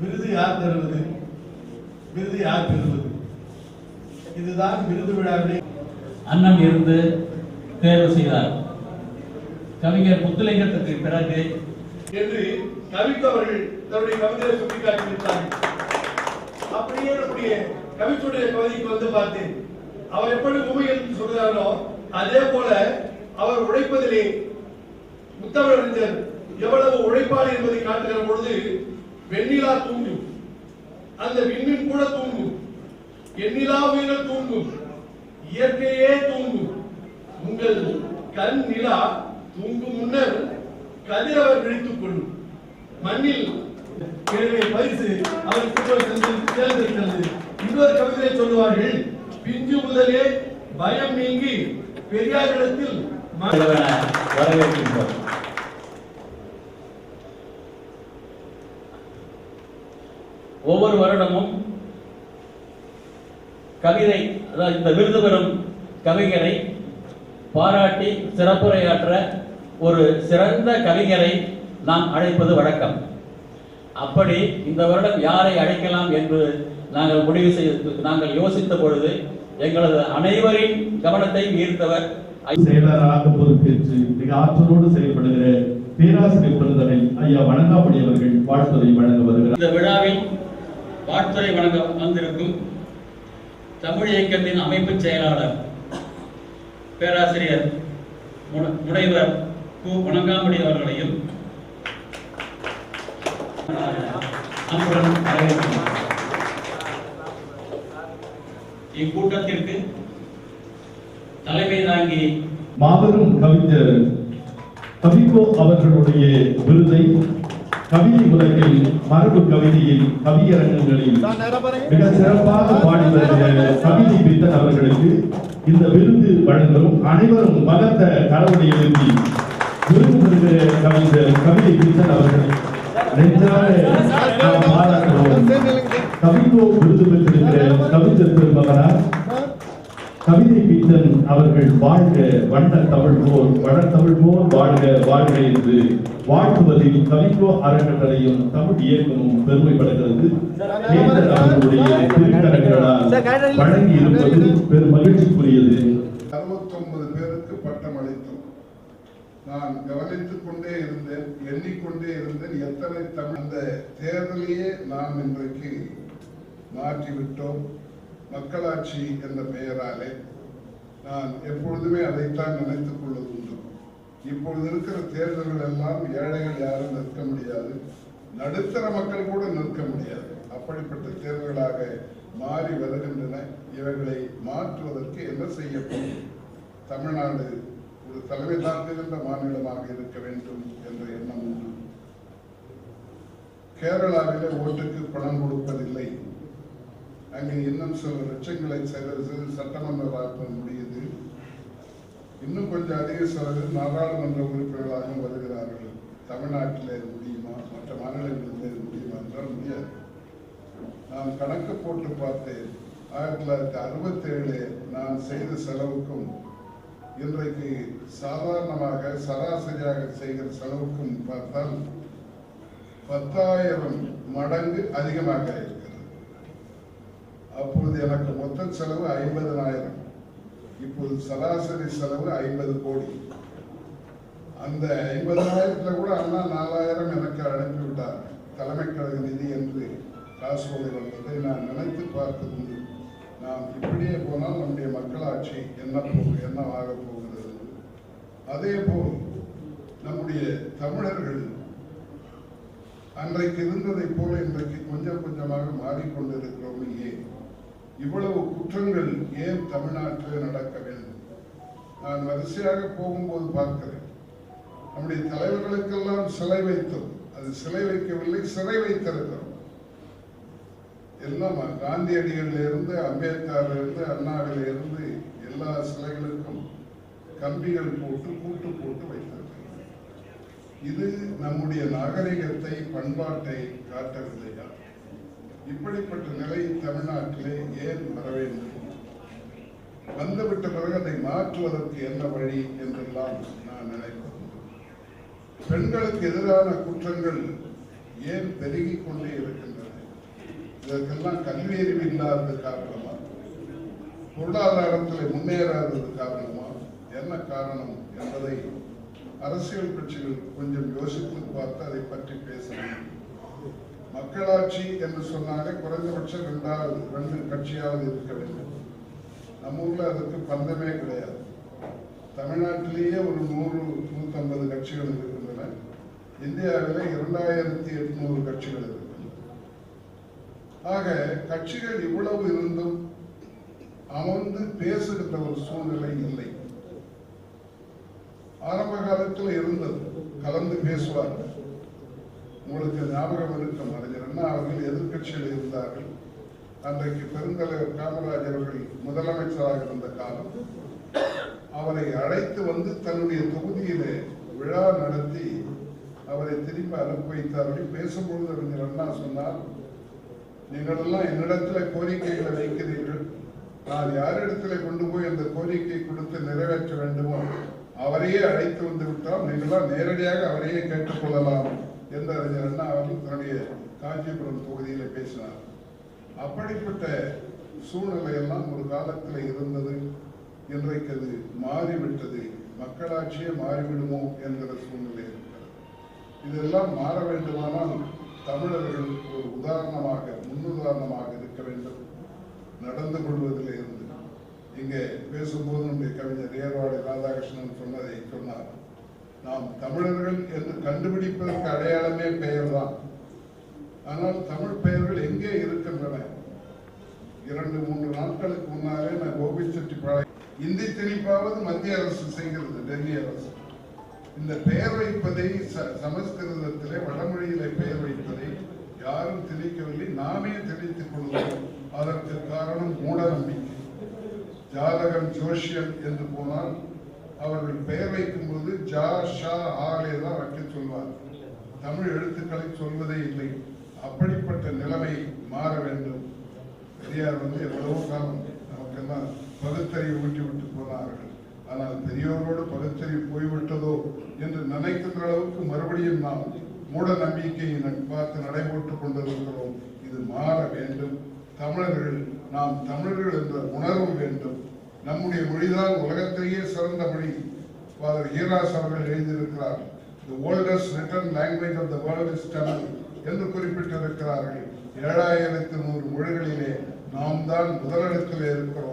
விருது யார் தருவது? விருது யார் பெறுவது? இதுதான் விருது விழாவிலே அண்ணன் இருந்து தேர்வு செய்தார். கவிஞர் முத்துலிங்கத்துக்கு பிறகு என்று கவிக்கு அவர்கள் தன்னுடைய கவிதையை சுட்டிக்காட்டியிருத்தார்கள் அப்படியே நம்முடைய கவிச்சுடைய கவிதைக்கு வந்து பார்த்தேன். அவர் எப்படி உமையில் சொல்கிறாரோ அதே போல அவர் உழைப்பதிலே முத்தமிழறிஞர் எவ்வளவு உழைப்பாளி என்பதை காட்டுகிற பொழுது வெண்ணிலா தூங்கும் அந்த விண்ணின் கூட தூங்கும் எண்ணிலா உயிர்கள் தூங்கும் இயற்கையே தூங்கும் உங்கள் கண் நிலா தூங்கும் முன்னர் கதிரவர் விழித்துக் கொள்ளும். மண்ணில் எனவே பரிசு அவருக்கு தேர்ந்தெடுக்கிறது இன்னொரு கவிதை சொல்லுவார்கள் பிஞ்சு முதலே பயம் நீங்கி பெரியாரிடத்தில் இடத்தில் வரவேற்கின்றோம். ஒவ்வொரு வருடமும் கவிதை அதாவது இந்த விருது பெறும் கவிஞரை பாராட்டி சிறப்புரையாற்ற ஒரு சிறந்த கவிஞரை நாம் அழைப்பது வழக்கம். அப்படி இந்த வருடம் யாரை அழைக்கலாம் என்று நாங்கள் முடிவு செய்து நாங்கள் யோசித்த பொழுது எங்களது அனைவரின் கவனத்தை ஈர்த்தவர் செயலராக பொறுப்பேற்று மிக ஆற்றலோடு செயல்படுகிற பேராசிரியர் பெருந்தகை ஐயா வணங்காமணி அவர்கள் வாழ்த்துறை வழங்க வருகிறார். இந்த விழாவில் வாழ்த்துறை வழங்க வந்திருக்கும் தமிழ் இயக்கத்தின் அமைப்பு செயலாளர் பேராசிரியர் முனைவர் கு. வணங்காமுடி அவர்களையும் இக்கூட்டத்திற்கு தலைமை தாங்கி மாபெரும் கவிஞர் கவிகோ அவர்களுடைய விருதை கவிதை உலகில் மரபு கவிதையில் கவியரங்கங்களில் மிக சிறப்பாக பாடி வருகிற கவிதை பித்தன் அவர்களுக்கு இந்த விருது வழங்கும் அனைவரும் பலத்த கடவுளை எழுதி விருது பெறுகிற கவிஞர் கவிதை பித்தன் அவர்கள் நெஞ்சார பாராட்டுவோம். கவிதோ விருது பெற்றிருக்கிற கவிஞர் பெருமகனார் கவிதை பீத்தன் அவர்கள் வாழ்க வண்ண தமிழ் போல் வட தமிழ் போல் வாழ்க வாழ்க என்று வாழ்த்துவதில் கவிக்கோ அறக்கட்டளையும் தமிழ் இயக்கமும் பெருமைப்படுகிறது. கேந்தர் அவர்களுடைய திருக்கரங்களால் வழங்கி இருப்பது பெரும் மகிழ்ச்சிக்குரியது அறுபத்தொன்பது பேருக்கு பட்டம் அளித்தோம். நான் கவனித்துக் கொண்டே இருந்தேன் எண்ணிக்கொண்டே இருந்தேன். எத்தனை தமிழ் அந்த தேர்தலையே நாம் இன்றைக்கு மாற்றிவிட்டோம். மக்களாட்சி என்ற பெயராலே நான் எப்பொழுதுமே அதைத்தான் நினைத்துக் கொள்வது உண்டு இப்பொழுது இருக்கிற தேர்தல்கள் எல்லாம் ஏழைகள் யாரும் நிற்க முடியாது. நடுத்தர மக்கள் கூட நிற்க முடியாது. அப்படிப்பட்ட தேர்தல்களாக மாறி வருகின்றன. இவர்களை மாற்றுவதற்கு என்ன செய்யப்படும் தமிழ்நாடு ஒரு தலைமை தாங்குகின்ற மாநிலமாக இருக்க வேண்டும் என்ற எண்ணம் உண்டு. கேரளாவிலே ஓட்டுக்கு பணம் கொடுப்பதில்லை. அங்கே இன்னும் சில லட்சங்களை செலவு சட்டமன்ற வாய்ப்பு முடியுது. இன்னும் கொஞ்சம் அதிக செலவு நாடாளுமன்ற உறுப்பினர்களாக வருகிறார்கள். தமிழ்நாட்டில் முடியுமா? மற்ற மாநிலங்களில் முடியுமா என்றால் முடியாது. நான் கணக்கு போட்டு பார்த்தேன். ஆயிரத்தி தொள்ளாயிரத்தி அறுபத்தேழு நான் செய்த செலவுக்கும் இன்றைக்கு சாதாரணமாக சராசரியாக செய்கிற செலவுக்கும் பார்த்தால் பத்தாயிரம் மடங்கு அதிகமாக இருக்கிறது அப்பொழுது எனக்கு மொத்த செலவு ஐம்பதனாயிரம் இப்போது சராசரி செலவு ஐம்பது கோடி. அந்த ஐம்பதாயிரத்துல கூட அண்ணா நாலாயிரம் எனக்கு அனுப்பிவிட்டார். தலைமை கழக நிதி என்று காசோலை வந்ததை நான் நினைத்து பார்த்தது உண்டு நாம் இப்படியே போனால் நம்முடைய மக்களாட்சி என்ன போகு என்னவாக போகிறது அதே போல் நம்முடைய தமிழர்கள் அன்றைக்கு இருந்ததை போல இன்றைக்கு கொஞ்சம் கொஞ்சமாக மாறிக்கொண்டிருக்கிறோம் ஏன் இவ்வளவு குற்றங்கள் ஏன் தமிழ்நாட்டில் நடக்க வேண்டும்? நான் வரிசையாக போகும்போது பார்க்கிறேன். நம்முடைய தலைவர்களுக்கெல்லாம் சிலை வைத்தோம். அது சிலை வைக்கவில்லை சிறை வைத்திருக்கிறோம். எல்லாம் காந்தியடிகளிலிருந்து இருந்து அண்ணாவிலிருந்து இருந்து அண்ணாவில இருந்து எல்லா சிலைகளுக்கும் கம்பிகள் போட்டு கூட்டு போட்டு வைத்திருக்கிறோம். இது நம்முடைய நாகரிகத்தை பண்பாட்டை காட்டவில்லையா? இப்படிப்பட்ட நிலை தமிழ்நாட்டிலே ஏன் வர வேண்டும்? வந்துவிட்ட பிறகு அதை மாற்றுவதற்கு என்ன வழி என்றெல்லாம் நான் நினைப்பேன் பெண்களுக்கு எதிரான குற்றங்கள் ஏன் பெருகி கொண்டே இருக்கின்றன? இதற்கெல்லாம் கல்வி அறிவு இல்லாதது காரணமா? பொருளாதாரத்தில் முன்னேறாதது காரணமா? என்ன காரணம் என்பதை அரசியல் கட்சிகள் கொஞ்சம் யோசித்து பார்த்து அதை பற்றி பேச வேண்டும். மக்களாட்சி என்று சொன்னாலே குறைந்தபட்சம் ரெண்டாவது ரெண்டு கட்சியாவது இருக்க வேண்டும். நம்ம ஊர்ல அதுக்கு பந்தமே கிடையாது. தமிழ்நாட்டிலேயே ஒரு நூறு நூத்தம்பது கட்சிகள் இருக்கின்றன. இந்தியாவிலே இரண்டாயிரத்தி எட்நூறு கட்சிகள் இருக்கின்றன. ஆக கட்சிகள் இவ்வளவு இருந்தும் அமர்ந்து பேசுகின்ற ஒரு சூழ்நிலை இல்லை. ஆரம்ப காலத்தில் இருந்தது கலந்து பேசுவார்கள். உங்களுக்கு ஞாபகம் இருக்கும். அறிஞர் அண்ணா அவர்கள் எதிர்க்கட்சியில் இருந்தார்கள். அன்றைக்கு பெருந்தலைவர் காமராஜர் அவர்கள் முதலமைச்சராக இருந்த காலம் அவரை அழைத்து வந்து தன்னுடைய தொகுதியிலே விழா நடத்தி அவரை திரும்பி அனுப்பி வைத்தார்கள் பேசும்பொழுது அறிஞர் அண்ணா சொன்னார் நீங்கள் எல்லாம் என்னிடத்துல கோரிக்கைகளை வைக்கிறீர்கள். நான் யாரிடத்துல கொண்டு போய் அந்த கோரிக்கை கொடுத்து நிறைவேற்ற வேண்டுமோ அவரையே அழைத்து வந்து விட்டால் நீங்களாம் நேரடியாக அவரையே கேட்டுக்கொள்ளலாம் எந்த அறிஞர் அண்ணா அவர்கள் தன்னுடைய காஞ்சிபுரம் தொகுதியில் பேசினார். அப்படிப்பட்ட சூழ்நிலை எல்லாம் ஒரு காலத்தில் இருந்தது. இன்றைக்கு அது மாறிவிட்டது. மக்களாட்சியே மாறிவிடுமோ என்கிற சூழ்நிலை இருக்கிறது. இதெல்லாம் மாற வேண்டுமானால் தமிழர்கள் ஒரு உதாரணமாக முன்னுதாரணமாக இருக்க வேண்டும். நடந்து கொள்வதில் இருந்து. இங்கே பேசும்போது நம்முடைய கவிஞர் ஏர்வாடு ராதாகிருஷ்ணன் சொன்னதை சொன்னார். நாம் தமிழர்கள் என்று கண்டுபிடிப்பதற்கு அடையாளமே பெயர் தான் ஆனால் தமிழ் பெயர்கள் எங்கே இருக்கின்றன? இரண்டு மூன்று நாட்களுக்கு முன்னாலே நான் கோபிச்செட்டிப்பாளையம் இந்தி திணிப்பாவது மத்திய அரசு செய்கிறது டெல்லி அரசு. இந்த பெயர் வைப்பதை ச- சமஸ்கிருதத்திலே வடமொழியிலே பெயர் வைப்பதை யாரும் திணிக்கவில்லை. நாமே திணித்துக் கொள்கிறோம். அதற்கு காரணம் மூட நம்பிக்கை ஜாதகம் ஜோஷியம் என்று போனால் அவர்கள் பெயர் வைக்கும் போது ஜா ஷா ஆலே தான் வைக்க சொல்வார் தமிழ் எழுத்துக்களை சொல்வதே இல்லை. அப்படிப்பட்ட நிலைமை மாற வேண்டும். பெரியார் வந்து எவ்வளவோ காலம் நமக்கெல்லாம் பகுத்தறிவு ஊட்டி விட்டு போனார்கள். ஆனால் பெரியோரோடு பகுத்தறிவு போய்விட்டதோ என்று நினைக்கின்ற அளவுக்கு மறுபடியும் நாம் மூட நம்பிக்கையை பார்த்து நடைபோட்டுக் கொண்டிருக்கிறோம். இது மாற வேண்டும். தமிழர்கள் நாம் தமிழர்கள் என்ற உணர்வு வேண்டும். நம்முடைய மொழிதான் உலகத்திலேயே சிறந்த மொழி. ஃபாதர் ஹீராஸ் அவர்கள் எழுதியிருக்கிறார் the oldest written language of the world is Tamil என்று குறிப்பிட்டிருக்கிறார்கள். ஏழாயிரத்து நூறு மொழிகளிலே நாம் தான் முதலிடத்தில் இருக்கிறோம்.